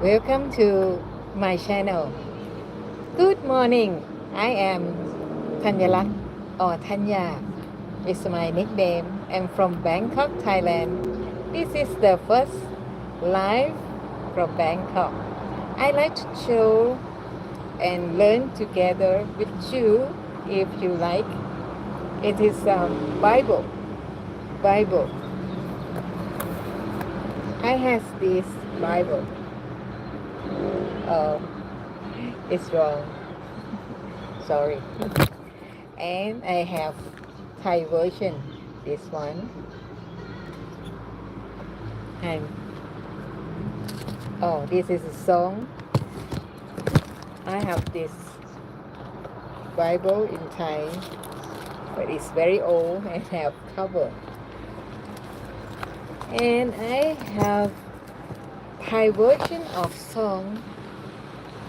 Welcome to my channel. Good morning. I am Thanyalak or Thanya. It's my nickname. I'm from Bangkok, Thailand. This is the first live from Bangkok. I like to show and learn together with you if you like. It is um, Bible. Bible. I have this Bible. Oh, it's wrong. Sorry. And I have Thai version. This one. And oh, this is a song. I have this Bible in Thai, but it's very old and have cover. And I have Thai version of song.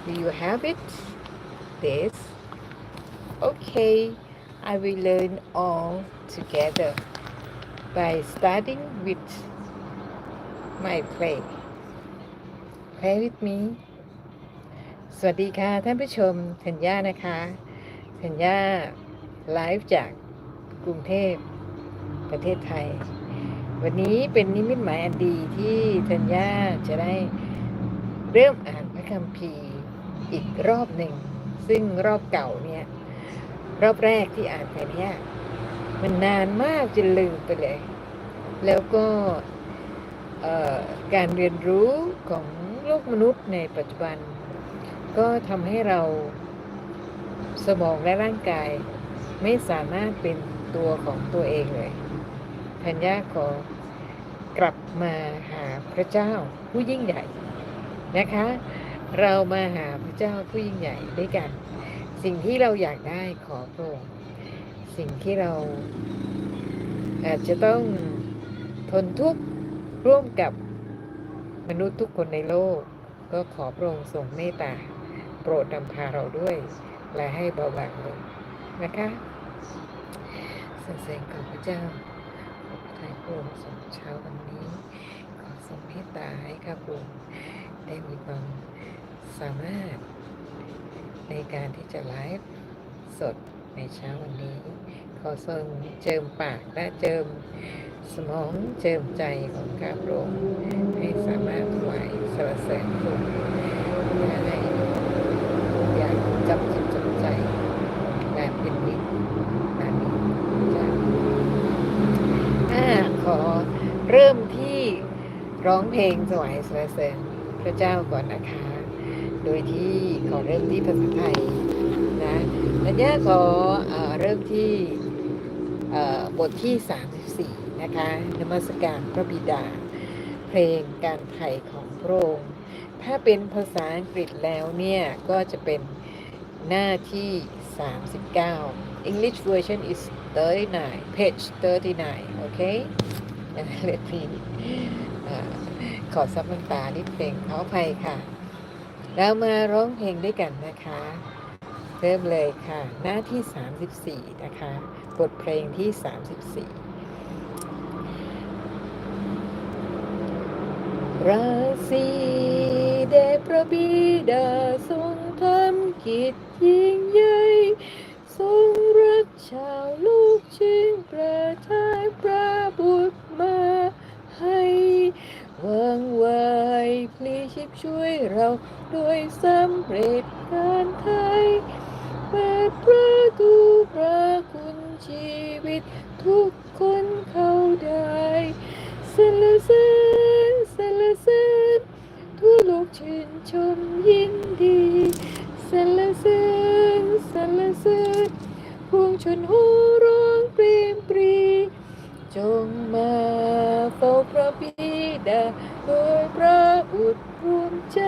Do you have it? This. Okay, I will learn all together by starting with my play. Play with me. สวัสดีค่ะท่านผู้ชมธัญญานะคะธัญญาไลฟ์จากกรุงเทพประเทศไทย วันนี้เป็นนิมิตหมายอันดีที่ธัญญาจะได้เริ่มอ่านพระคัมภีร์ อีกรอบหนึ่ง ซึ่งรอบเก่าเนี่ยรอบแรกที่อ่านไปเนี่ยมันนานมากจนลืมไปเลย แล้วก็การเรียนรู้ของโลกมนุษย์ในปัจจุบัน ก็ทำให้เราสมองและร่างกายไม่สามารถเป็นตัวของตัวเองเลยธัญญาขอกลับมาหาพระเจ้าผู้ยิ่งใหญ่นะคะ เรามาหาพระเจ้าผู้ยิ่งใหญ่ด้วยกัน สิ่งที่เราอยากได้ขอพระองค์สิ่งที่เราอาจจะต้องทนทุกข์ร่วมกับมนุษย์ทุกคนในโลก ก็ขอพระองค์ทรงเมตตา โปรดนำพาเราด้วย และให้เบาบางลงนะคะสรรเสริญขอบพระเจ้าขอพระทัยพระองค์ทรงเช้าวันนี้ ขอทรงเมตตาให้ข้าพระองค์ได้มีความ สามารถในการที่จะไลฟ์สดในเช้าวันนี้ ขอทรงเจิมปากและเจิมสมองเจิมใจของข้าพระองค์ให้สามารถถวายสรรเสริญพระองค์และให้อยากจับจิตจับใจและเป็นนิจนานี้จ้าขอเริ่มที่ร้องเพลงสวายสรรเสริญพระเจ้าก่อนนะคะ โดยที่ขอเริ่มที่ภาษาไทยนะและเนี่ยขอเอเริ่มที่บทที่ 34 นะคะนมัสการพระบิดา เพลงการไถ่ของพระองค์ถ้าเป็นภาษาอังกฤษแล้วเนี่ย ก็จะเป็นหน้าที่ 39 English version is 39 page 39 โอเค Let me เอ่อขอซับน้ำตานิดเพลงขออภัยค่ะ เรามาร้องเพลงด้วยกันนะคะ เริ่มเลยค่ะ หน้าที่ 34 นะคะบทเพลงที่ 34 ราศีเดชพระบิดาทรงทำกิจยิ่งใหญ่ทรงรักชาวลูกชิงประทายพระบุตรมาให้ วางไว้พลีชิบช่วยเราด้วยสำเร็จการไทยเปิดประตูพระคุณชีวิต ทุกคนเข้าได้สรรเสริญสรรเสริญทั่วโลกชื่นชมยินดีสรรเสริญสรรเสริญพวงชนหูร้องเปรมปรี จงมาเฝ้าพระบิ ดาโดยพระบุตรวมใจ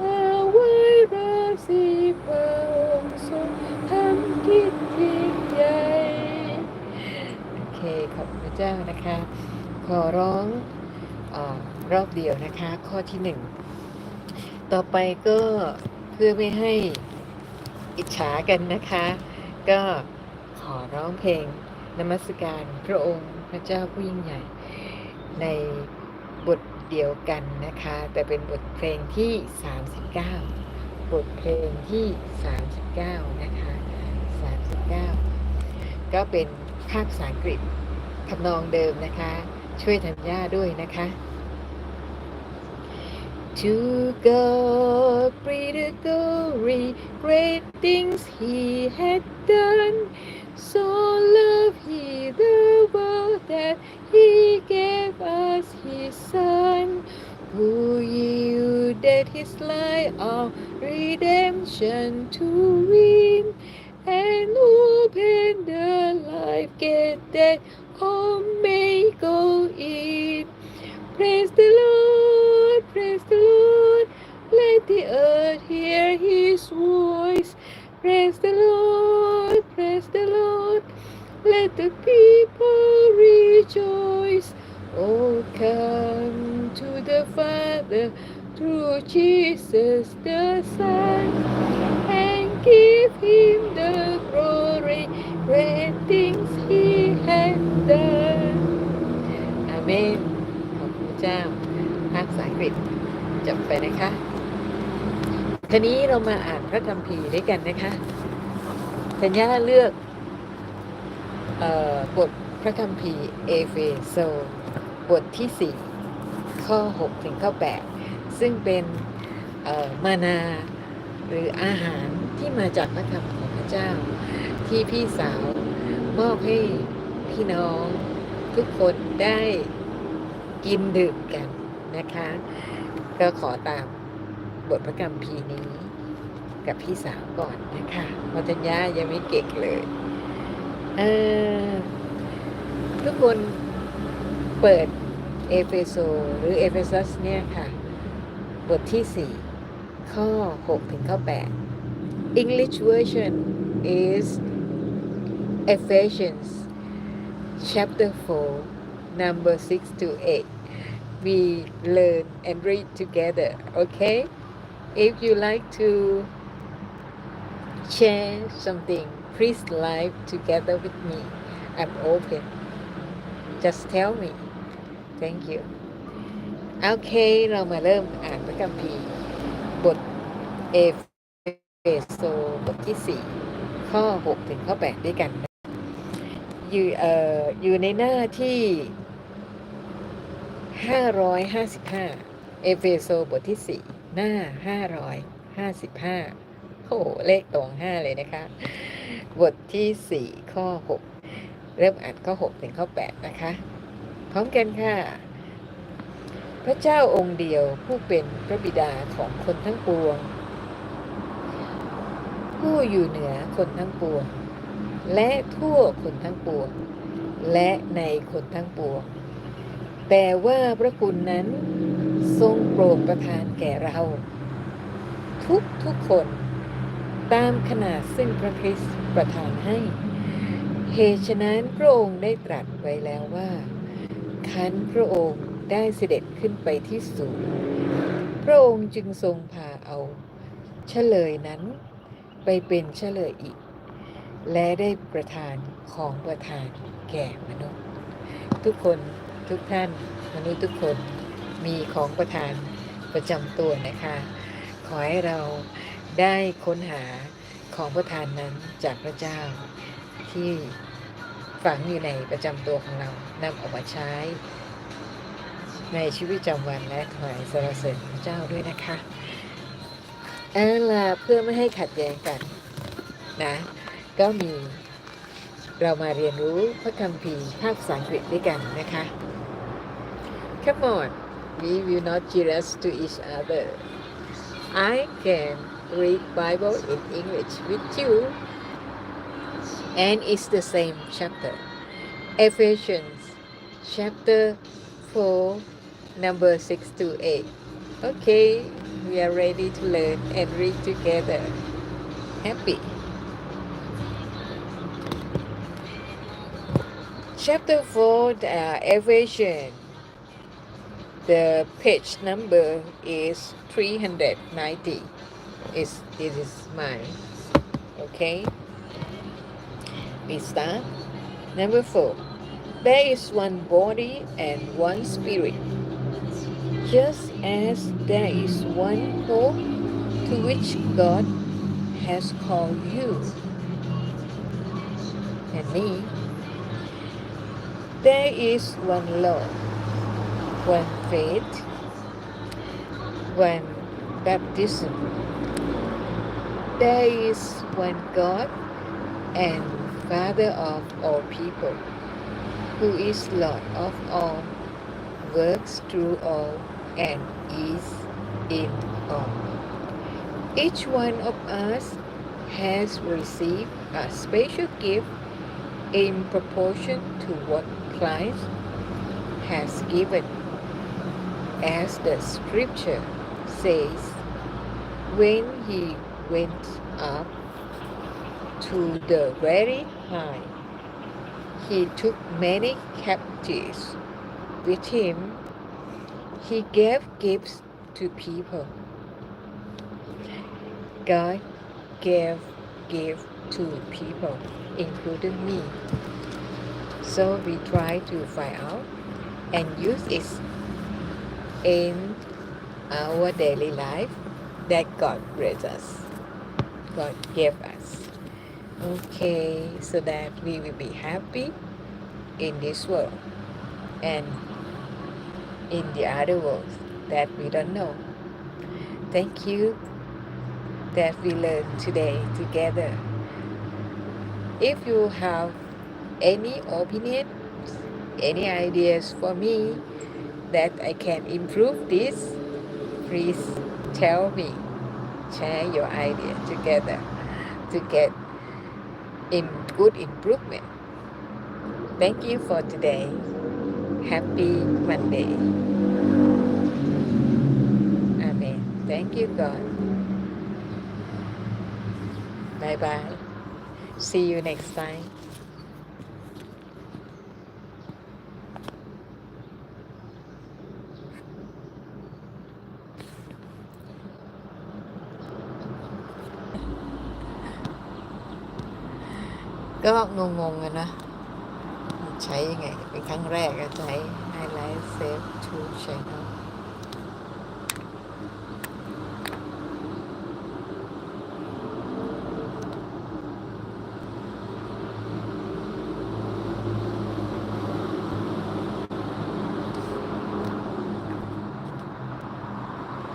อาไว้ราศีพระองค์ทรงทำกิจยิ่งใหญ่โอเคขอบพระเจ้านะคะ ขอร้องอรอบเดียวนะคะ ข้อที่หนึ่งต่อไปก็เพื่อไม่ให้อิจฉากันนะคะ ก็ขอร้องเพลงนมัสการพระองค์พระเจ้าผู้ยิ่งใหญ่ใน บทเดียวกันนะคะ แต่เป็นบทเพลงที่ 39 บทเพลงที่ 39 นะคะ 39 ก็เป็นภาคภาษาอังกฤษทำนองเดิมนะคะ ช่วยธัญญาด้วยนะคะ To God be the glory, great things He had done. Of redemption to win, and open the life gate that all may go in. Praise the Lord, praise the Lord. Let the earth hear his voice. Praise the Lord, praise the Lord. Let the people rejoice. Oh, come to the Father through Jesus the Son and give him the glory, great things he has done. Amen. ขอบคุณเจ้าภาษาอังกฤษจบไปนะคะทีนี้เรามาอ่านพระคัมภีร์ด้วยกันนะคะธัญญาเลือกออบทพระคัมภีร์เอเฟโซบทที่ 4 ข้อ 6 ถึงข้อ 8 ซึ่งเป็นมานาหรืออาหารที่มาจากพระคำของพระเจ้า ที่พี่สาวมอบให้พี่น้องทุกคนได้กินดื่มกันนะคะ ก็ขอตามบทพระคัมภีนี้กับพี่สาวก่อนนะคะวัฒนยายังไม่เก่งเลยเออทุกคนเปิดเอเฟโซหรือเอเฟซัสเนี่ยค่ะ บทที่ 4 ข้อ 6 ถึงข้อ 8 English version is Ephesians chapter 4 number 6 to 8 we learn and read together okay if you like to share something please live together with me i'm open just tell me thank you โอเค เรามาเริ่มอ่านพระคัมภีร์บทเอเฟโซบทที่4ข้อ6ถึงข้อ8ด้วยกัน อยู่เอ่ออยู่ในหน้าที่555เอเฟโซบทที่4หน้า555โอ้โหเลขตรง5เลยนะคะ บทที่4ข้อ6เริ่มอ่านข้อ6ถึงข้อ8นะคะ พร้อมกันค่ะ พระเจ้าองค์เดียวผู้เป็นพระบิดาของคนทั้งปวง ผู้อยู่เหนือคนทั้งปวง และทั่วคนทั้งปวง และในคนทั้งปวง แต่ว่าพระคุณนั้นทรงโปรดประทานแก่เรา ทุกทุกคนตามขนาดซึ่งพระคริสต์ประทานให้เหตุฉะนั้นพระองค์ได้ตรัสไว้แล้วว่า คันพระองค์ ได้เสด็จขึ้นไปที่สูง พระองค์จึงทรงพาเอาเฉลยนั้นไปเป็นเฉลยอีก และได้ประทานของประทานแก่มนุษย์ ทุกคนทุกท่านมนุษย์ทุกคนมีของประทานประจำตัวนะคะ ขอให้เราได้ค้นหาของประทานนั้นจากพระเจ้าที่ฝังอยู่ในประจำตัวของเรานำออกมาใช้ ในชีวิตประจำวันและถวายสรรเสริญพระเจ้าด้วยนะคะเอาล่ะเพื่อไม่ให้ขัดแย้งกันนะ ก็มีเรามาเรียนรู้พระคัมภีร์ภาคภาษาอังกฤษด้วยกันนะคะ Come on we will not jealous to each other I can read Bible in English with you and it's the same chapter Ephesians chapter 4 number 628. okay we are ready to learn and read together. Happy. Chapter 4 the Ephesians the page number is 390 is this is mine. Okay. We start. Number 4 there is one body and one spirit just as there is one hope to which God has called you and me, there is one Lord, one faith, one baptism. There is one God and Father of all people, who is Lord of all, works through all, and is in all. Each one of us has received a special gift in proportion to what Christ has given. As the scripture says, when he went up to the very high, he took many captives with him. He gave gifts to people. God gave gifts to people, including me. So we try to find out and use it in our daily life that God grants us. God gave us. Okay, so that we will be happy in this world and in the other world that we don't know. Thank you that we learned today together. If you have any opinion, any ideas for me that I can improve this, please tell me. Share your idea together to get in good improvement. Thank you for today. happy Monday. Amen. Thank you, God. Bye bye. See you next time. các bạn ngùng rồi nè ใช้ยังไงเป็นครั้งแรกก็ใช้ Highlight Save to Channel